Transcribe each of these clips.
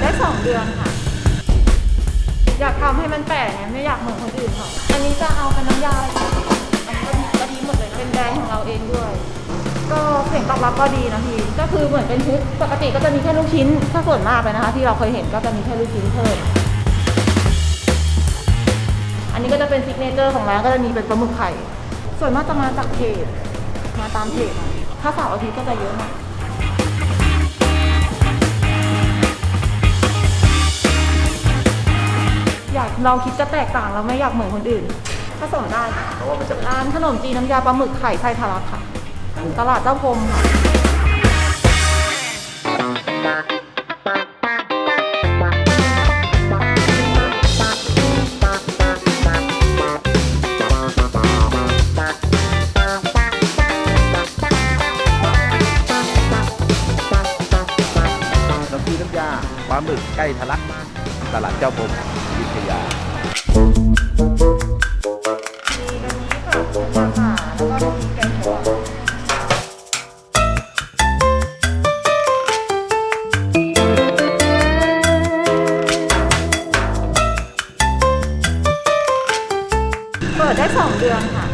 ได้สองเดือนค่ะ อยากทำให้มันแปลกไงไม่อยากเหมือนคนอื่นเขาอันนี้จะเอาเป็นน้ำยาค่ะอันนี้ก็ดีก็ดีหมดเลยนะเป็นแบรนด์ของเราเองด้วย ก็เสียงตอบรับก็ดีนะพี่ก็คือเหมือนเป็นชุดปกติก็จะมีแค่ลูกชิ้นถ้าส่วนมากเลยนะคะ ที่เราเคยเห็นก็จะมีแค่ลูกชิ้นเพิ่มอันนี้ก็จะเป็นซิกเนเจอร์ของร้านก็จะมีเป็นปลาหมึกไข่ ส่วนมากจะมาจากเพจมาตามเพจถ้าเสาร์อาทิตย์ก็จะเยอะหน่อย เราคิดจะแตกต่างเราไม่อยากเหมือนคนอื่นผสมได้ค่ะเพราะว่ามันจะร้านขนมจีนน้ำยาปลาหมึกไข่ไส้ทะลักค่ะ ตลาดเจ้าพรมค่ะน้ำพริกน้ำยาปลาหมึกใกล้ทะลัก ตลาดเจ้าพรมอยุธยามีอันนี้ค่ะเป็นสาขาแล้วก็มีแกงเขียวหวานเปิดได้สองเดือนค่ะ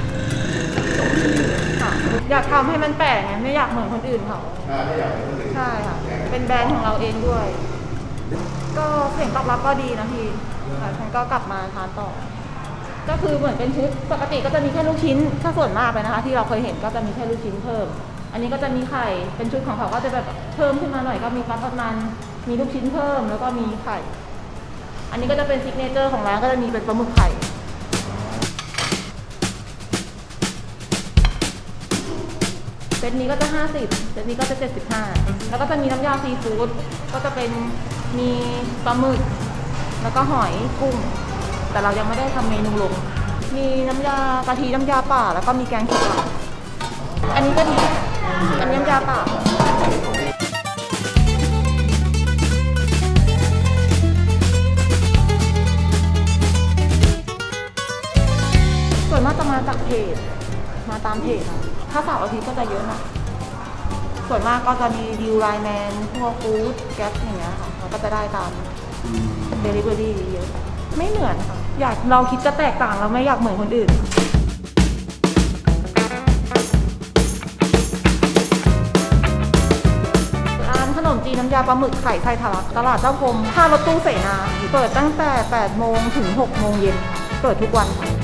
ค่ะ อยากทำให้มันแปลกไงไม่อยากเหมือนคนอื่นเขา ใช่ค่ะ เป็นแบรนด์ของเราเองด้วย ก็เสียงตอบรับก็ดีนะพี่ค่ะฉันก็กลับมาทานต่อ ก็คือเหมือนเป็นชุดปกติก็จะมีแค่ลูกชิ้นถ้าส่วนมากเลยนะคะ ที่เราเคยเห็นก็จะมีแค่ลูกชิ้นเพิ่ม อันนี้ก็จะมีไข่เป็นชุดของเขาก็จะแบบเพิ่มขึ้นมาหน่อยก็มีปลาทอดมันมีลูกชิ้นเพิ่มแล้วก็มีไข่ อันนี้ก็จะเป็นซิกเนเจอร์ของร้านก็จะมีเป็นปลาหมึกไข่ เซตนี้ก็จะ 50 เซตนี้ก็จะ 75 แล้วก็จะมีน้ำยาซีฟู้ด ก็จะเป็นมีปลาหมึก แล้วก็หอยกุ้ง แต่เรายังไม่ได้ทำเมนูลง มีน้ำยากะทิน้ำยาป่า แล้วก็มีแกงเขียวหวานอันนี้กะทิอันนี้น้ำยาป่าส่วนมากจะมาจากเพจ มาตามเพจค่ะ ถ้าเสาร์อาทิตย์ก็จะเยอะหน่อยส่วนมากก็จะมีดิวไลน์แมนพวกฟู้ดแก๊ปอย่างเงี้ยค่ะเราก็จะได้ตามเดลิเวอรี่เยอะไม่เหมือนค่ะอยากเราคิดจะแตกต่างเราไม่อยากเหมือนคนอื่น ร้านขนมจีนน้ำยาปลาหมึกไข่ไส้ทะลักตลาดเจ้าพรมท่ารถตู้เสนา เปิดตั้งแต่ 8 โมงถึง 6 โมงเย็นค่ะเปิดทุกวันค่ะ